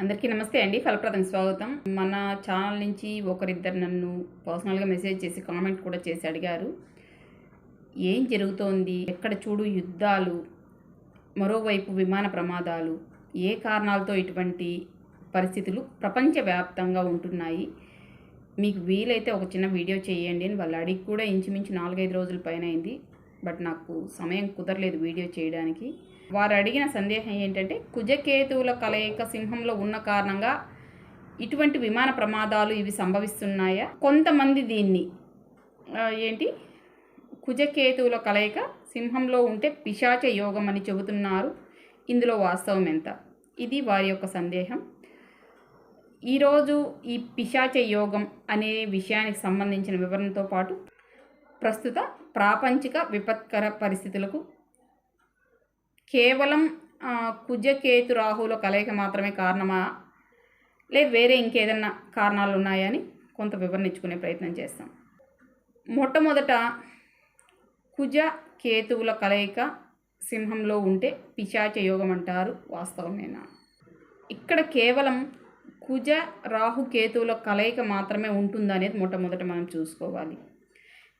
అందరికీ నమస్తే అండి. ఫలప్రదం స్వాగతం. మన ఛానల్ నుంచి ఒకరిద్దరు నన్ను పర్సనల్గా మెసేజ్ చేసి కామెంట్ కూడా చేసి అడిగారు. ఏం జరుగుతోంది? ఎక్కడ చూడు యుద్ధాలు మరోవైపు విమాన ప్రమాదాలు ఏ కారణాలతో ఇటువంటి పరిస్థితులు ప్రపంచవ్యాప్తంగా ఉంటున్నాయి? మీకు వీలైతే ఒక చిన్న వీడియో చేయండి అని వాళ్ళు అడిగి కూడా ఇంచుమించు నాలుగైదు రోజుల పైన అయింది. బట్ నాకు సమయం కుదరలేదు వీడియో చేయడానికి. వారు అడిగిన సందేహం ఏంటంటే కుజకేతువుల కలయిక సింహంలో ఉన్న కారణంగా ఇటువంటి విమాన ప్రమాదాలు ఇవి సంభవిస్తున్నాయా? కొంతమంది దీన్ని ఏంటి? కుజకేతువుల కలయిక సింహంలో ఉంటే పిశాచ యోగం అని చెబుతున్నారు. ఇందులో వాస్తవం ఎంత? ఇది వారి యొక్క సందేహం. ఈరోజు ఈ పిశాచ యోగం అనే విషయానికి సంబంధించిన వివరణతో పాటు ప్రస్తుత ప్రాపంచిక విపత్కర పరిస్థితులకు కేవలం కుజకేతు రాహుల కలయిక మాత్రమే కారణమా? లేదు వేరే ఇంకేదన్నా కారణాలు ఉన్నాయని కొంత వివరణించుకునే ప్రయత్నం చేస్తాం. మొట్టమొదట కుజ కేతువుల కలయిక సింహంలో ఉంటే పిశాచ యోగం అంటారు వాస్తవమేనా? ఇక్కడ కేవలం కుజ రాహు కేతువుల కలయిక మాత్రమే ఉంటుందనేది మొట్టమొదట మనం చూసుకోవాలి.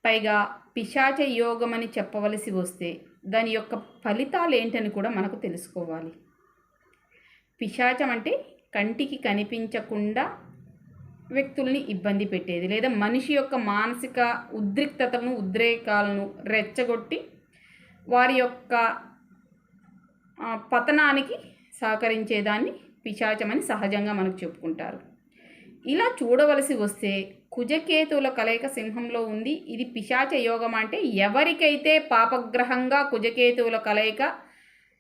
పైగా పిశాచ యోగం అని చెప్పవలసి వస్తే దాని యొక్క ఫలితాలు ఏంటని కూడా మనకు తెలుసుకోవాలి. పిశాచం అంటే కంటికి కనిపించకుండా వ్యక్తుల్ని ఇబ్బంది పెట్టేది లేదా మనిషి యొక్క మానసిక ఉద్రిక్తతను ఉద్రేకాలను రెచ్చగొట్టి వారి యొక్క పతనానికి సహకరించేదాన్ని పిశాచమని సహజంగా మనకు చెప్పుకుంటారు. ఇలా చూడవలసి వస్తే కుజకేతువుల కలయిక సింహంలో ఉంది. ఇది పిశాచ యోగం అంటే ఎవరికైతే పాపగ్రహంగా కుజకేతువుల కలయిక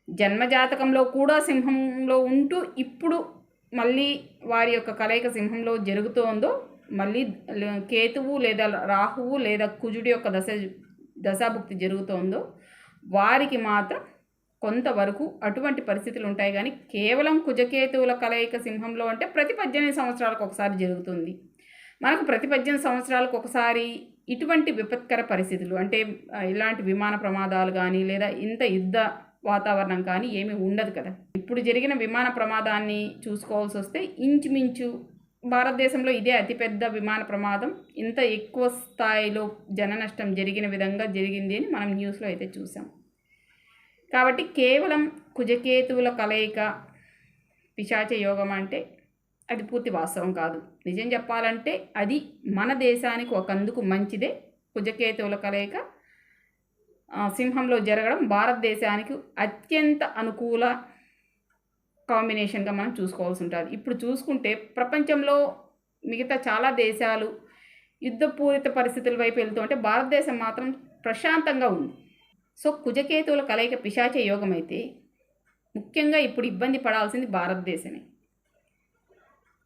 జన్మజాతకంలో కూడా సింహంలో ఉంటూ ఇప్పుడు మళ్ళీ వారి యొక్క కలయిక సింహంలో జరుగుతోందో మళ్ళీ కేతువు లేదా రాహువు లేదా కుజుడి యొక్క దశ దశాభుక్తి జరుగుతోందో వారికి మాత్రం కొంతవరకు అటువంటి పరిస్థితులు ఉంటాయి. కానీ కేవలం కుజకేతువుల కలయిక సింహంలో అంటే ప్రతి పద్దెనిమిది సంవత్సరాలకు ఒకసారి జరుగుతుంది. మనకు ప్రతి పద్దెనిమిది సంవత్సరాలకు ఒకసారి ఇటువంటి విపత్కర పరిస్థితులు అంటే ఇలాంటి విమాన ప్రమాదాలు కానీ లేదా ఇంత యుద్ధ వాతావరణం కానీ ఏమీ ఉండదు కదా. ఇప్పుడు జరిగిన విమాన ప్రమాదాన్ని చూసుకోవాల్సి వస్తే ఇంచుమించు భారతదేశంలో ఇదే అతిపెద్ద విమాన ప్రమాదం. ఇంత ఎక్కువ స్థాయిలో జన నష్టం జరిగిన విధంగా జరిగింది అని మనం న్యూస్లో అయితే చూసాం. కాబట్టి కేవలం కుజకేతువుల కలయిక పిశాచ యోగం అంటే అది పూర్తి వాస్తవం కాదు. నిజం చెప్పాలంటే అది మన దేశానికి ఒకందుకు మంచిదే. కుజకేతువుల కలయిక ఆ, సింహంలో జరగడం భారతదేశానికి అత్యంత అనుకూల కాంబినేషన్గా మనం చూసుకోవాల్సి ఉంటుంది. ఇప్పుడు చూసుకుంటే ప్రపంచంలో మిగతా చాలా దేశాలు యుద్ధపూరిత పరిస్థితుల వైపు వెళ్తూ ఉంటే భారతదేశం మాత్రం ప్రశాంతంగా ఉంది. సో కుజకేతువుల కలయిక పిశాచ యోగం అయితే ముఖ్యంగా ఇప్పుడు ఇబ్బంది పడాల్సింది భారతదేశమే.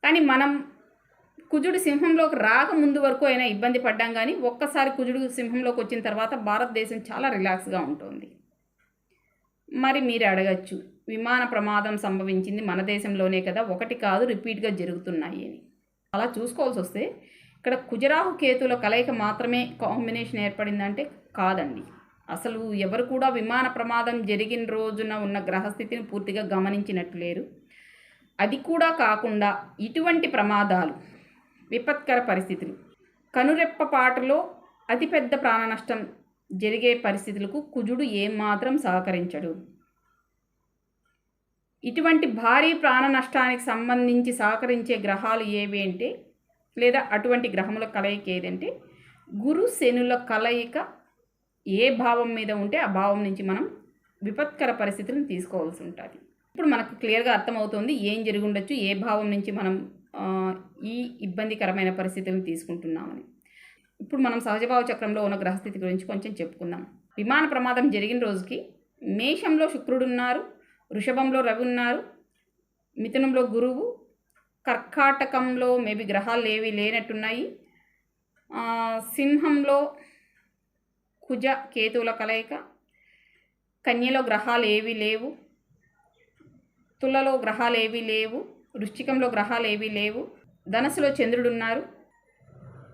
కానీ మనం కుజుడు సింహంలోకి రాక ముందు వరకు అయినా ఇబ్బంది పడ్డాం కానీ ఒక్కసారి కుజుడు సింహంలోకి వచ్చిన తర్వాత భారతదేశం చాలా రిలాక్స్గా ఉంటుంది. మరి మీరు అడగచ్చు విమాన ప్రమాదం సంభవించింది మన దేశంలోనే కదా ఒకటి కాదు రిపీట్గా జరుగుతున్నాయి అని. అలా చూసుకోవాల్సి వస్తే ఇక్కడ కుజరాహు కేతుల కలయిక మాత్రమే కాంబినేషన్ ఏర్పడిందంటే కాదండి. అసలు ఎవరు కూడా విమాన ప్రమాదం జరిగిన రోజున ఉన్న గ్రహస్థితిని పూర్తిగా గమనించినట్టు లేరు. అది కూడా కాకుండా ఇటువంటి ప్రమాదాలు విపత్కర పరిస్థితులు. కనురెప్పపాటులో అతిపెద్ద ప్రాణ నష్టం జరిగే పరిస్థితులకు కుజుడు ఏమాత్రం సహకరించడు. ఇటువంటి భారీ ప్రాణ నష్టానికి సంబంధించి సహకరించే గ్రహాలు ఏవి అంటే లేదా అటువంటి గ్రహముల కలయిక ఏదంటే గురు శనుల కలయిక ఏ భావం మీద ఉంటే ఆ భావం నుంచి మనం విపత్కర పరిస్థితులను తీసుకోవాల్సి ఉంటుంది. ఇప్పుడు మనకు క్లియర్గా అర్థమవుతుంది ఏం జరిగి ఉండొచ్చు ఏ భావం నుంచి మనం ఈ ఇబ్బందికరమైన పరిస్థితులను తీసుకుంటున్నామని. ఇప్పుడు మనం సహజభావ చక్రంలో ఉన్న గ్రహస్థితి గురించి కొంచెం చెప్పుకుందాం. విమాన ప్రమాదం జరిగిన రోజుకి మేషంలో శుక్రుడు ఉన్నారు వృషభంలో రవి ఉన్నారు మిథునంలో గురువు కర్కాటకంలో మేబీ గ్రహాలు ఏవి లేనట్టున్నాయి సింహంలో కుజ కేతువుల కలయిక కన్యలో గ్రహాలు ఏవి లేవు తులలో గ్రహాలు ఏవీ లేవు వృశ్చికంలో గ్రహాలు ఏవీ లేవు ధనస్సులో చంద్రుడు ఉన్నారు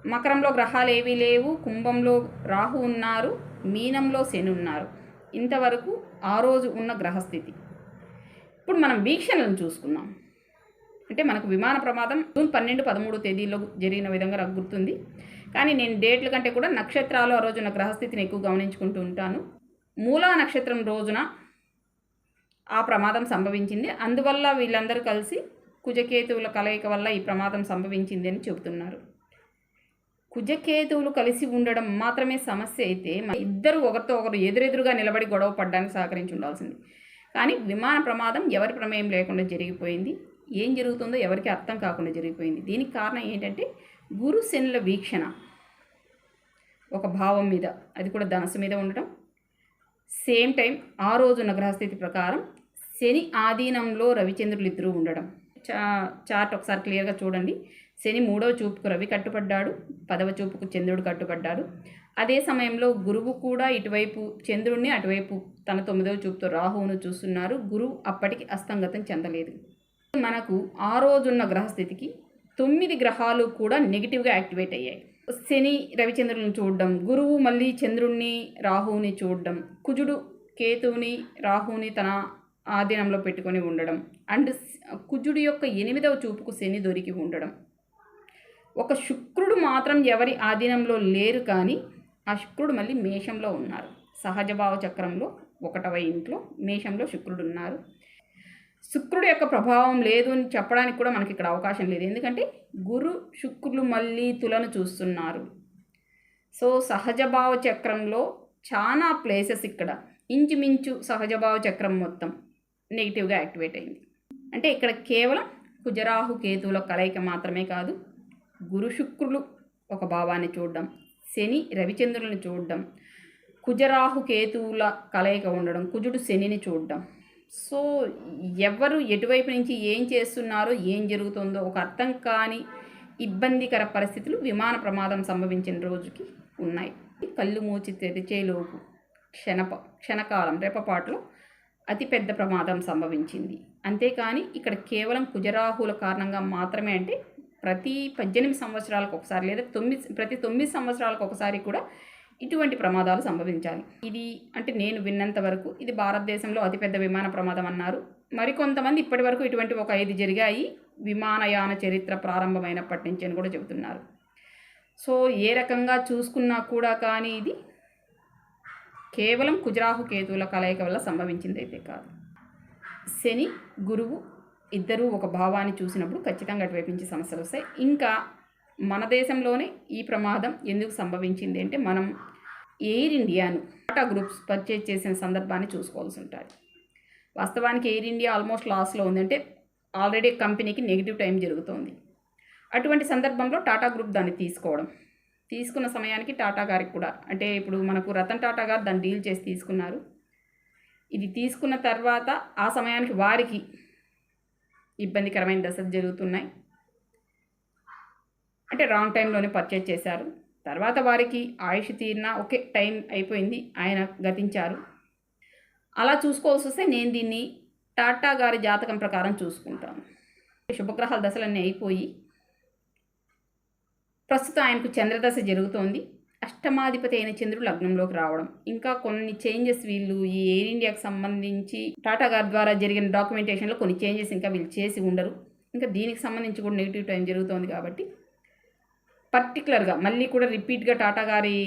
మకరంలో గ్రహాలు ఏవీ లేవు కుంభంలో రాహు ఉన్నారు మీనంలో శని ఉన్నారు. ఇంతవరకు ఆ రోజు ఉన్న గ్రహస్థితి. ఇప్పుడు మనం వీక్షణలను చూసుకున్నాం అంటే మనకు విమాన ప్రమాదం జూన్ పన్నెండు పదమూడు తేదీలో జరిగిన విధంగా నాకు గుర్తుంది. కానీ నేను డేట్ల కంటే కూడా నక్షత్రాలు ఆ రోజున గ్రహస్థితిని ఎక్కువ గమనించుకుంటూ ఉంటాను. మూలా నక్షత్రం రోజున ఆ ప్రమాదం సంభవించింది. అందువల్ల వీళ్ళందరూ కలిసి కుజకేతువుల కలయిక వల్ల ఈ ప్రమాదం సంభవించింది అని చెబుతున్నారు. కుజకేతువులు కలిసి ఉండడం మాత్రమే సమస్య అయితే మన ఇద్దరు ఒకరితో ఒకరు ఎదురెదురుగా నిలబడి గొడవ పడడానికి సహకరించి ఉండాల్సింది. కానీ విమాన ప్రమాదం ఎవరి ప్రమేయం లేకుండా జరిగిపోయింది. ఏం జరుగుతుందో ఎవరికి అర్థం కాకుండా జరిగిపోయింది. దీనికి కారణం ఏంటంటే గురు శనుల వీక్షణ. ఒక భావం మీద అది కూడా ధనస్సు మీద ఉండటం. సేమ్ టైం ఆ రోజున్న గ్రహస్థితి ప్రకారం శని ఆధీనంలో రవిచంద్రులు ఇద్దరు ఉండడం. చా చార్ట్ ఒకసారి క్లియర్గా చూడండి. శని మూడవ చూపుకు రవి కట్టుపడ్డాడు పదవ చూపుకు చంద్రుడు కట్టుపడ్డాడు అదే సమయంలో గురువు కూడా ఇటువైపు చంద్రుడిని అటువైపు తన తొమ్మిదవ చూపుతో రాహువును చూస్తున్నారు. గురువు అప్పటికి అస్తంగతం చెందలేదు. మనకు ఆ రోజున్న గ్రహస్థితికి తొమ్మిది గ్రహాలు కూడా నెగిటివ్గా యాక్టివేట్ అయ్యాయి. శని రవిచంద్రులను చూడడం గురువు మళ్ళీ చంద్రుణ్ణి రాహువుని చూడడం కుజుడు కేతువుని రాహువుని తన ఆధీనంలో పెట్టుకొని ఉండడం. అండ్ కుజుడి యొక్క ఎనిమిదవ చూపుకు శని దొరికి ఉండడం. ఒక శుక్రుడు మాత్రం ఎవరి ఆధీనంలో లేరు కానీ ఆ శుక్రుడు మళ్ళీ మేషంలో ఉన్నారు. సహజభావ చక్రంలో ఒకటవ ఇంట్లో మేషంలో శుక్రుడు ఉన్నారు. శుక్రుడు యొక్క ప్రభావం లేదు అని చెప్పడానికి కూడా మనకి ఇక్కడ అవకాశం లేదు. ఎందుకంటే గురు శుక్రులు మళ్ళీ తులను చూస్తున్నారు. సో సహజభావ చక్రంలో చాలా ప్లేసెస్ ఇక్కడ. ఇంచుమించు సహజభావ చక్రం మొత్తం. నెగిటివ్గా యాక్టివేట్ అయింది. అంటే ఇక్కడ కేవలం కుజరాహు కేతువుల కలయిక మాత్రమే కాదు గురు శుక్రులు ఒక భావాన్ని చూడడం శని రవిచంద్రులను చూడడం కుజరాహు కేతువుల కలయిక ఉండడం కుజుడు శనిని చూడడం. సో ఎవరు ఎటువైపు నుంచి ఏం చేస్తున్నారో ఏం జరుగుతుందో ఒక అర్థం కాని ఇబ్బందికర పరిస్థితులు విమాన ప్రమాదం సంభవించిన రోజుకి ఉన్నాయి. కళ్ళు మూచి తెరిచేలోపు క్షణప క్షణకాలం రెప్పపాటులో అతిపెద్ద ప్రమాదం సంభవించింది. అంతేకాని ఇక్కడ కేవలం కుజరాహుల కారణంగా మాత్రమే అంటే ప్రతి పద్దెనిమిది సంవత్సరాలకు ఒకసారి లేదా తొమ్మిది ప్రతి తొమ్మిది సంవత్సరాలకు ఒకసారి కూడా ఇటువంటి ప్రమాదాలు సంభవించాలి. ఇది అంటే నేను విన్నంత వరకు ఇది భారతదేశంలో అతిపెద్ద విమాన ప్రమాదం అన్నారు. మరికొంతమంది ఇప్పటి వరకు ఇటువంటి ఒక ఐదు జరిగాయి. విమానయాన చరిత్ర ప్రారంభమైనప్పటి నుంచి అని కూడా చెబుతున్నారు. సో ఏ రకంగా చూసుకున్నా కూడా కానీ ఇది కేవలం కుజరాహు కేతువుల కలయిక వల్ల సంభవించింది అయితే కాదు. శని గురువు ఇద్దరూ ఒక భావాన్ని చూసినప్పుడు ఖచ్చితంగా అటువైపు నుంచి సమస్యలు వస్తాయి. ఇంకా మన దేశంలోనే ఈ ప్రమాదం ఎందుకు సంభవించింది అంటే మనం ఎయిర్ ఇండియాను టాటా గ్రూప్స్ పర్చేజ్ చేసిన సందర్భాన్ని చూసుకోవాల్సి ఉంటుంది. వాస్తవానికి ఎయిర్ ఇండియా ఆల్మోస్ట్ లాస్లో ఉందంటే ఆల్రెడీ కంపెనీకి నెగిటివ్ టైం జరుగుతోంది. అటువంటి సందర్భంలో టాటా గ్రూప్ దాన్ని తీసుకోవడం తీసుకున్న సమయానికి టాటా గారికి కూడా. అంటే ఇప్పుడు మనకు రతన్ టాటా గారు దాన్ని డీల్ చేసి తీసుకున్నారు. ఇది తీసుకున్న తర్వాత ఆ సమయానికి వారికి ఇబ్బందికరమైన దశలు జరుగుతున్నాయి. అంటే రాంగ్ టైంలోనే పర్చేజ్ చేశారు. తర్వాత వారికి ఆయుష్ తీరిన ఒకే టైం అయిపోయింది. ఆయన గతించారు. అలా చూసుకోవాల్సి వస్తే నేను దీన్ని టాటా గారి జాతకం ప్రకారం చూసుకుంటాను. శుభగ్రహాల దశలన్నీ అయిపోయి ప్రస్తుతం ఆయనకు చంద్రదశ జరుగుతోంది. అష్టమాధిపతి అయిన చంద్రుడు లగ్నంలోకి రావడం. ఇంకా కొన్ని చేంజెస్ వీళ్ళు ఈ ఎయిర్ ఇండియాకి సంబంధించి టాటా గారి ద్వారా జరిగిన డాక్యుమెంటేషన్లో కొన్ని చేంజెస్ ఇంకా వీళ్ళు చేసి ఉండరు. ఇంకా దీనికి సంబంధించి కూడా నెగిటివ్ టైం జరుగుతోంది కాబట్టి పర్టికులర్గా మళ్ళీ కూడా రిపీట్గా టాటా గారి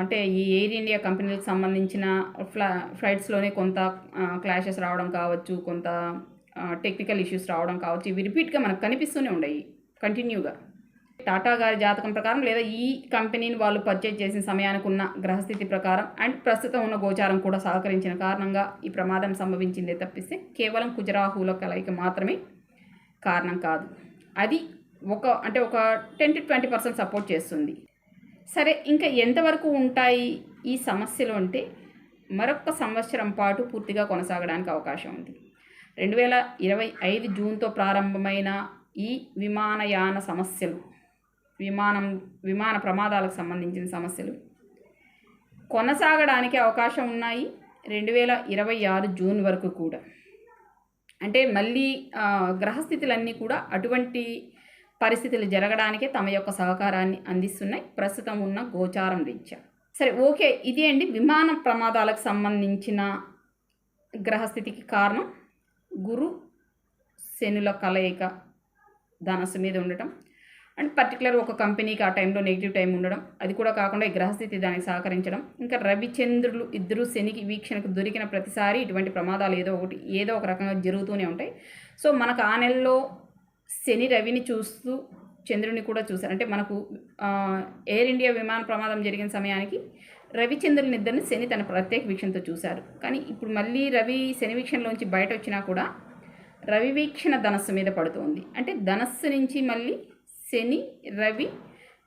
అంటే ఈ ఎయిర్ ఇండియా కంపెనీలకు సంబంధించిన ఫ్లా ఫ్లైట్స్లోనే కొంత క్లాషెస్ రావడం కావచ్చు కొంత టెక్నికల్ ఇష్యూస్ రావడం కావచ్చు ఇవి రిపీట్గా మనకు కనిపిస్తూనే ఉన్నాయి కంటిన్యూగా. టాటా గారి జాతకం ప్రకారం లేదా ఈ కంపెనీని వాళ్ళు పర్చేజ్ చేసిన సమయానికి ఉన్న గ్రహస్థితి ప్రకారం అండ్ ప్రస్తుతం ఉన్న గోచారం కూడా సహకరించిన కారణంగా ఈ ప్రమాదం సంభవించిందే తప్పిస్తే కేవలం కుజరాహుల కలయిక మాత్రమే కారణం కాదు. అది ఒక అంటే ఒక ten to twenty percent support చేస్తుంది. సరే ఇంకా ఎంతవరకు ఉంటాయి ఈ సమస్యలు అంటే మరొక సంవత్సరం పాటు పూర్తిగా కొనసాగడానికి అవకాశం ఉంది. రెండు వేల ఇరవై ఐదు జూన్తో ప్రారంభమైన ఈ విమానయాన సమస్యలు విమానం విమాన ప్రమాదాలకు సంబంధించిన సమస్యలు. కొనసాగడానికి అవకాశం ఉన్నాయి రెండు వేల ఇరవై ఆరు జూన్ వరకు కూడా. అంటే మళ్ళీ గ్రహస్థితులన్నీ కూడా అటువంటి పరిస్థితులు జరగడానికే తమ యొక్క సహకారాన్ని అందిస్తున్నాయి. ప్రస్తుతం ఉన్న గోచారం రీత్యా. సరే ఓకే ఇది అండి. విమాన ప్రమాదాలకు సంబంధించిన గ్రహస్థితికి కారణం గురు శనుల కలయిక ధనస్సు మీద ఉండటం. అండ్ పర్టికులర్ ఒక కంపెనీకి ఆ టైంలో నెగిటివ్ టైం ఉండడం అది కూడా కాకుండా ఈ గ్రహస్థితి దానికి సహకరించడం. ఇంకా రవిచంద్రులు ఇద్దరు శనికి వీక్షణకు దొరికిన ప్రతిసారి ఇటువంటి ప్రమాదాలు ఏదో ఒకటి ఏదో ఒక రకంగా జరుగుతూనే ఉంటాయి. సో మనకు ఆ నెలలో శని రవిని చూస్తూ చంద్రుని కూడా చూశారు. అంటే మనకు ఎయిర్ ఇండియా విమాన ప్రమాదం జరిగిన సమయానికి రవిచంద్రుని ఇద్దరిని శని తన ప్రత్యేక వీక్షణతో చూశారు. కానీ ఇప్పుడు మళ్ళీ రవి శని వీక్షణలోంచి బయట వచ్చినా కూడా రవి వీక్షణ ధనస్సు మీద పడుతోంది. అంటే ధనస్సు నుంచి మళ్ళీ శని రవి.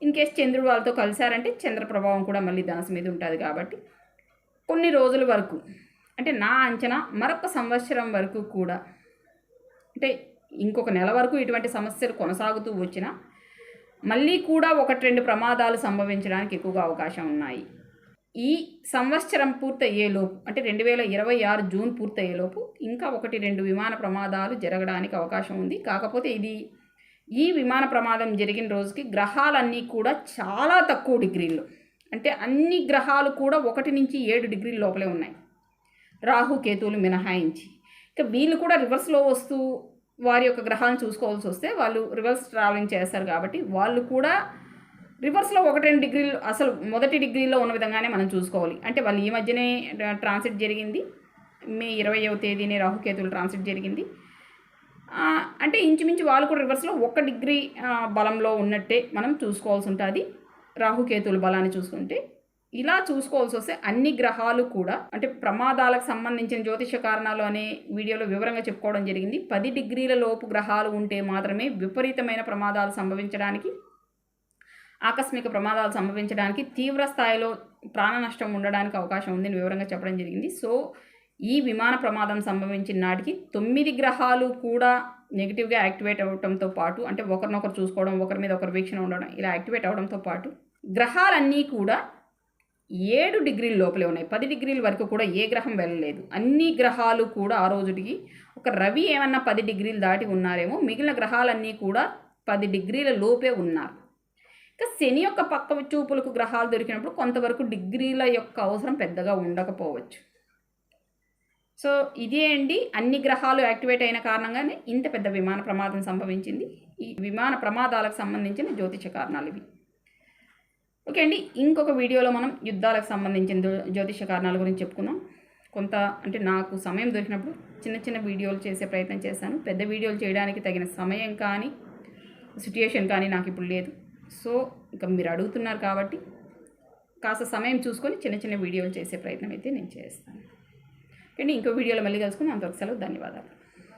ఇన్ కేస్ చంద్రుడు వాళ్ళతో కలిశారంటే చంద్ర ప్రభావం కూడా మళ్ళీ ధనసు మీద ఉంటుంది కాబట్టి కొన్ని రోజుల వరకు అంటే నా అంచనా మరొక సంవత్సరం వరకు కూడా అంటే ఇంకొక నెల వరకు ఇటువంటి సమస్యలు కొనసాగుతూ వచ్చినా మళ్ళీ కూడా ఒకటి రెండు ప్రమాదాలు సంభవించడానికి ఎక్కువగా అవకాశం ఉన్నాయి. ఈ సంవత్సరం పూర్తయ్యేలోపు అంటే రెండు వేల ఇరవై ఆరు జూన్ పూర్తయ్యేలోపు ఇంకా ఒకటి రెండు విమాన ప్రమాదాలు జరగడానికి అవకాశం ఉంది. కాకపోతే ఇది ఈ విమాన ప్రమాదం జరిగిన రోజుకి గ్రహాలన్నీ కూడా చాలా తక్కువ డిగ్రీల్లో అంటే అన్ని గ్రహాలు కూడా ఒకటి నుంచి ఏడు డిగ్రీల లోపలే ఉన్నాయి. రాహు కేతువులు మినహాయించి. ఇక వీళ్ళు కూడా రివర్స్లో వస్తూ వారి యొక్క గ్రహాలను చూసుకోవాల్సి వస్తే వాళ్ళు రివర్స్ ట్రావెలింగ్ చేస్తారు కాబట్టి వాళ్ళు కూడా రివర్స్లో ఒకటి రెండు డిగ్రీలు అసలు మొదటి డిగ్రీలో ఉన్న విధంగానే మనం చూసుకోవాలి. అంటే వాళ్ళు ఈ మధ్యనే ట్రాన్సిట్ జరిగింది. మే ఇరవైవ తేదీనే రాహుకేతువులు ట్రాన్సిట్ జరిగింది. అంటే ఇంచుమించు వాళ్ళు కూడా రివర్స్లో ఒక డిగ్రీ బలంలో ఉన్నట్టే మనం చూసుకోవాల్సి ఉంటుంది. రాహుకేతుల బలాన్ని చూసుకుంటే ఇలా చూసుకోవాల్సి వస్తే అన్ని గ్రహాలు కూడా అంటే ప్రమాదాలకు సంబంధించిన జ్యోతిష కారణాలు అనే వీడియోలో వివరంగా చెప్పుకోవడం జరిగింది. పది డిగ్రీల లోపు గ్రహాలు ఉంటే మాత్రమే విపరీతమైన ప్రమాదాలు సంభవించడానికి ఆకస్మిక ప్రమాదాలు సంభవించడానికి తీవ్ర స్థాయిలో ప్రాణ నష్టం ఉండడానికి అవకాశం ఉందని వివరంగా చెప్పడం జరిగింది. సో ఈ విమాన ప్రమాదం సంభవించిన నాటికి తొమ్మిది గ్రహాలు కూడా నెగిటివ్గా యాక్టివేట్ అవ్వడంతో పాటు అంటే ఒకరినొకరు చూసుకోవడం ఒకరి మీద ఒకరు వీక్షణ ఉండడం ఇలా యాక్టివేట్ అవడంతో పాటు గ్రహాలన్నీ కూడా ఏడు డిగ్రీల లోపలే ఉన్నాయి. పది డిగ్రీల వరకు కూడా ఏ గ్రహం వెళ్ళలేదు. అన్ని గ్రహాలు కూడా ఆ రోజుకి ఒక రవి ఏమన్నా పది డిగ్రీలు దాటి ఉన్నారేమో మిగిలిన గ్రహాలన్నీ కూడా పది డిగ్రీల లోపే ఉన్నారు. ఇంకా శని యొక్క పక్క చూపులకు గ్రహాలు దొరికినప్పుడు కొంతవరకు డిగ్రీల యొక్క అవసరం పెద్దగా ఉండకపోవచ్చు. సో ఇదే అండి. అన్ని గ్రహాలు యాక్టివేట్ అయిన కారణంగానే ఇంత పెద్ద విమాన ప్రమాదం సంభవించింది. ఈ విమాన ప్రమాదాలకు సంబంధించిన జ్యోతిష కారణాలు ఇవి. ఓకే అండి. ఇంకొక వీడియోలో మనం యుద్ధాలకు సంబంధించిన జ్యోతిష కారణాల గురించి చెప్పుకుందాం. కొంత అంటే నాకు సమయం దొరికినప్పుడు చిన్న చిన్న వీడియోలు చేసే ప్రయత్నం చేశాను. పెద్ద వీడియోలు చేయడానికి తగిన సమయం కానీ సిట్యుయేషన్ కానీ నాకు ఇప్పుడు లేదు. సో ఇంకా మీరు అడుగుతున్నారు కాబట్టి కాస్త సమయం చూసుకొని చిన్న చిన్న వీడియోలు చేసే ప్రయత్నం అయితే నేను చేస్తాను. కానీ ఇంకో వీడియోలో మళ్ళీ కలుసుకుని అంతవరకు సెలవు ధన్యవాదాలు.